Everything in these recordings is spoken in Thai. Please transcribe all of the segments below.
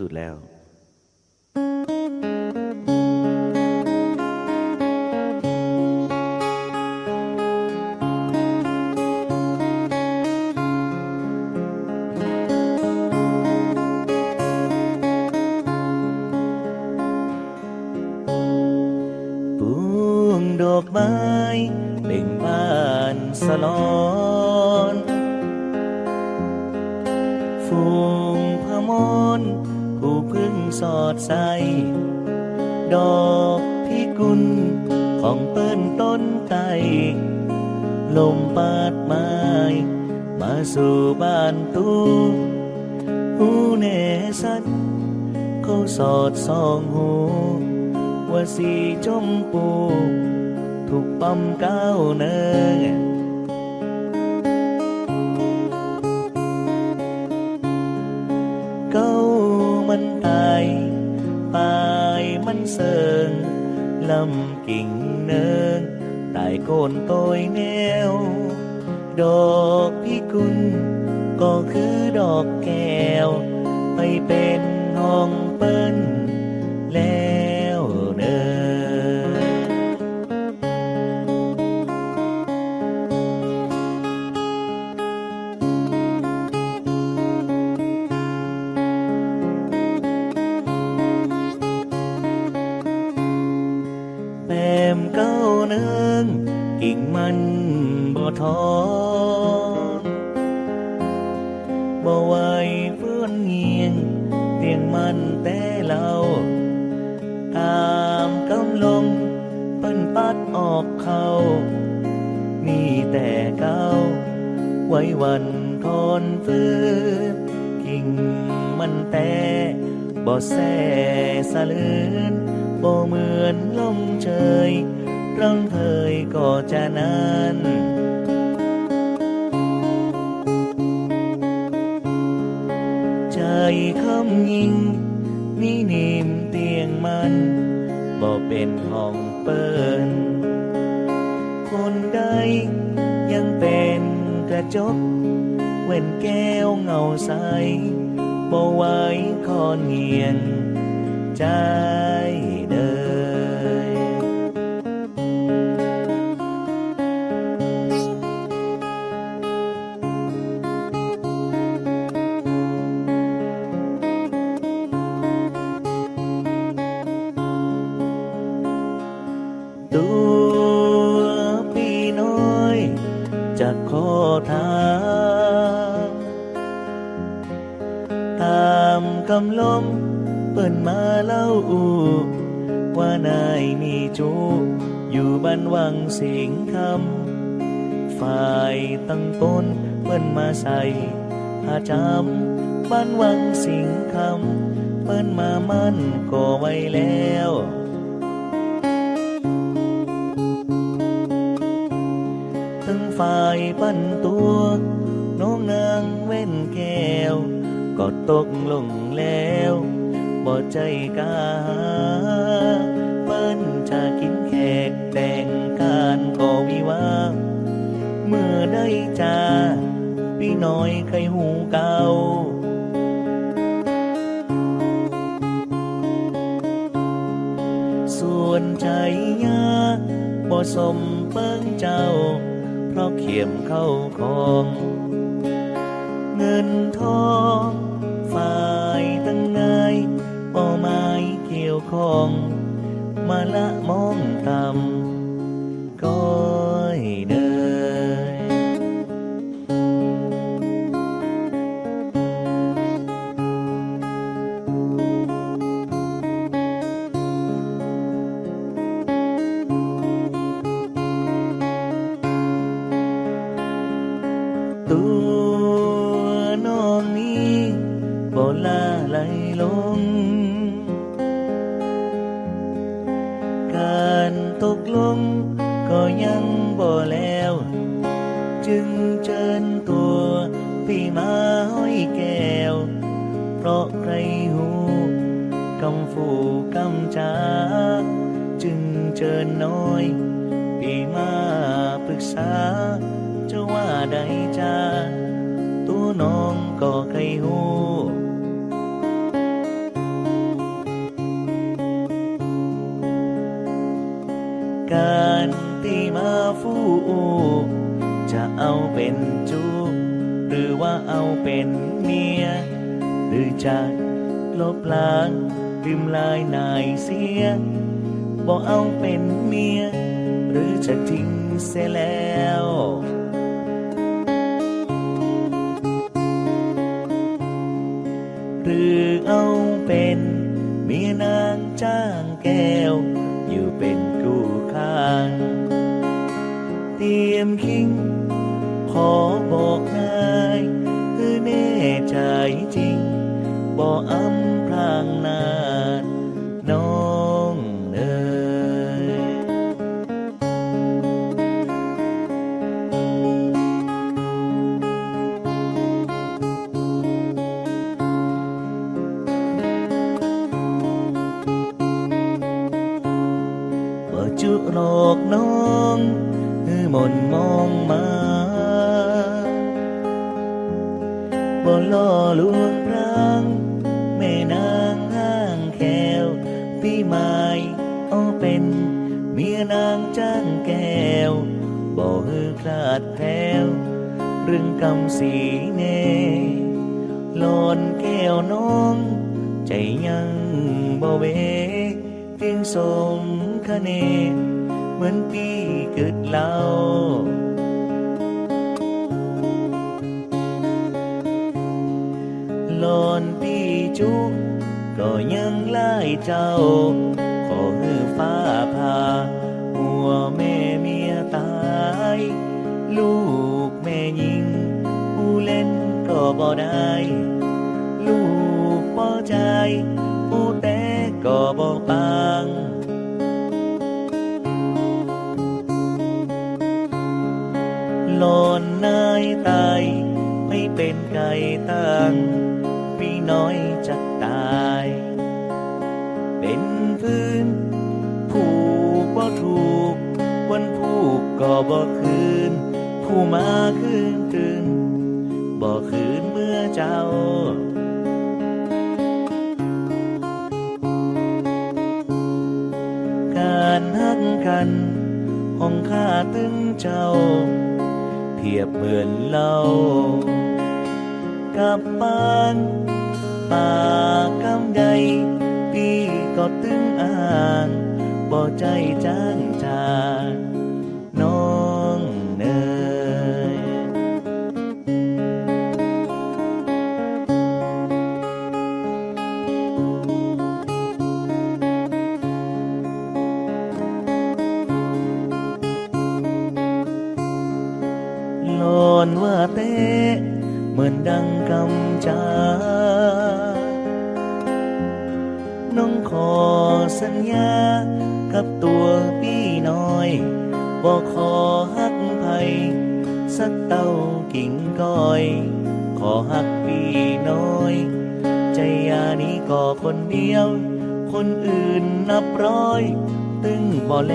สุดแล้ว ปวงดอกไม้เบ่งบานสลอนฟูงพมรผู้พึ่ง สอดใส ดอกพิกุลของเปิ้นต้นไตลมปาดไม้มาสู่บ้านตูหูเนสันเขาสอดส่องหูว่าสีชมพูถูกปั๊มก้าวเนิง กิ่งเนิงตายโคนต้ยแนว ดอกพิกุลก็คือดอกแก้ว ไปเป็นห้อง แต่เก้า ไว้วันทอนฟื้นกิ่งมันแต่บ่แส่สะลืนบ่เหมือนลมเชยร่างเคยก็จะนั้นใจคำยิงนี่นิ่มเตียงมันบ่เป็นห้องเปินคน จก เว้นแก้วเงาใสบ่ไว้คอนเงียนใจ จะขอทางตามคำลมเปิ่นมาเล่าอูว่านายมีจูอยู่บ้านวังสิงคำฝ่ายตั้งต้นเปิ้นมาใส่ผ้าจำบ้านวังสิงคำเปิ้นมามั่นก็ไว้แล้ว ฝ่ายปั้นตัว น้องนางเว้นแก้ว ก็ตกลงแล้วบ่ใจกล้าเปิ้นจะกินแขกแต่งการก็วิวาเมื่อได้จาพี่น้อยเคยหูเก่าส่วนใจยาบ่สมเปิ้งเจ้า เพราะเขียมเข้าของ เงินทองฝ่ายตั้งนายป่อไม้เกี่ยวของ มาละมองต่ำก็ พี่มาห้อยแก้ว เพราะใครหูกำฟูกำจาจึงเจอน้อย พี่มาปรึกษา จะว่าใดจ้าตัวน้องก็ใครหูการที่มาฟูจะเอาเป็นจู หรือว่าเอาเป็นเมีย หรือจะลบล้างลืมลายนายเสียบอกเอาเป็นเมีย หรือจะทิ้งเสียแล้วหรือเอาเป็นเมียนางจ้างแก้ว อยู่เป็นกู้ข้างเตรียมคิงขอำพรางนาดน้องเนย ไม้เอาเป็น เมียนางจ้างแก้วบ่ฮือคลาดแคล้วเรื่องกำสีเนหลอนแก้วน้อง ใจยังบ่เวเพียงสมคะเน เหมือนปีเกิดเล่า เจ้า ขอฮือฟ้าพา หัวแม่เมียตาย ลูกแม่ยิง ผู้เล่นก็บ่ได้ ลูกบ่ใจผู้แต่ก็บ่ปังหลอนนายตายไม่เป็นไก่ตั้งพี่น้อยจะตาย เป็นพื้น ผูกบ่ถูก วันผูกก็บ่คืน ผู้มาคืนตื่นบ่คืนเมื่อเจ้าการหักกันห้องข้าตึงเจ้า เทียบเหมือนเรา กับปานป่าก อตึงอ่างบ่ใจจ้างจาง สัญญา กับตัวพี่น้อยบอกขอฮักไผสักเต้ากิ่งก้อย ขอฮักพี่น้อย ใจยานี้ก็คนเดียว คนอื่นนับร้อย ตึงบ่แล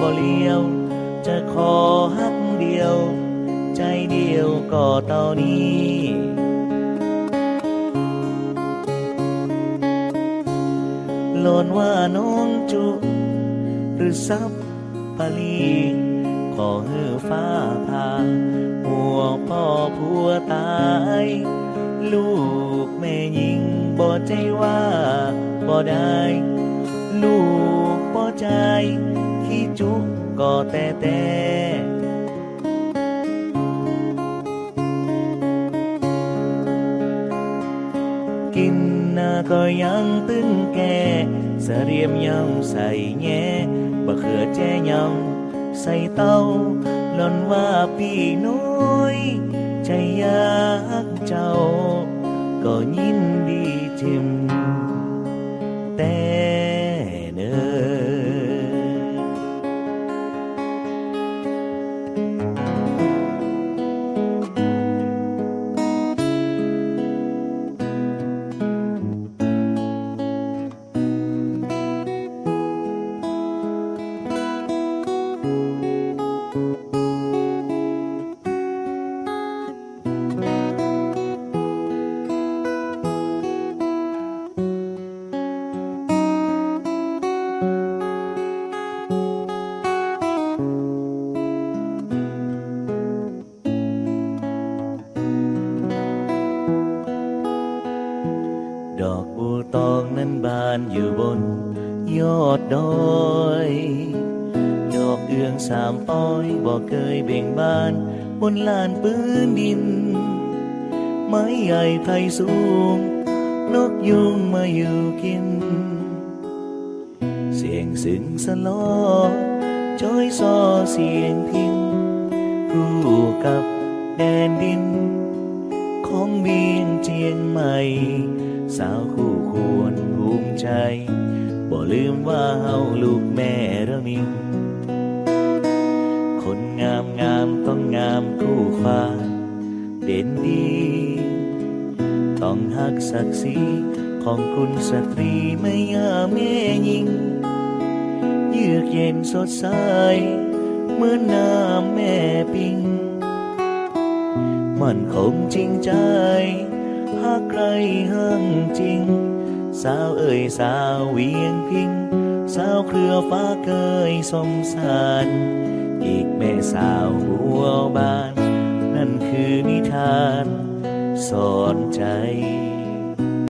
บ่เลียว จะขอฮักเดียว ใจเดียวก็เท่านี้ อนว่าน้องจุ หรือซับปลี ขอเฮือฟ้าพาหัวพ่อผัวตาย ลูกแม่ยิงบ่ใจว่าบ่ได้ ลูกบ่ใจขี้จุก็แต่แต่กินนาก็ยังตึงแก่ เสเรียมยำใส่แง่บะเขือแจ้ยำใส่านอยู่บนยอดดอยดอกเอื้องสามป้อยบอกเคยเบ่งบานบนลานปืนดิน ไม้ใหญ่ไทยสูง นกยุงมาอยู่กิน เสียงสึงสลอจอยซอเสียงพิงคู่กับแดนดิน ของเบียงเจียงใหม่ สาวคู่ควรภูมิใจ บ่ลืมว่าเฮาลูกแม่ระมิงคนงามงามต้องงามคู่ฟ้า เด่นดี ต้องหักศักดิ์ศรีของคุณสตรีไม่ยาแม่ยิงเยือกเย็นสดใสเหมือนน้ำแม่ปิง มันคงจริงใจ หากใครห้างจริง สาวเอ่ยสาวเวียงพิง สาวเครือฟ้าเกยสมสาร อีกแม่สาวบัวบาน นั่นคือนิทาน สอนใจ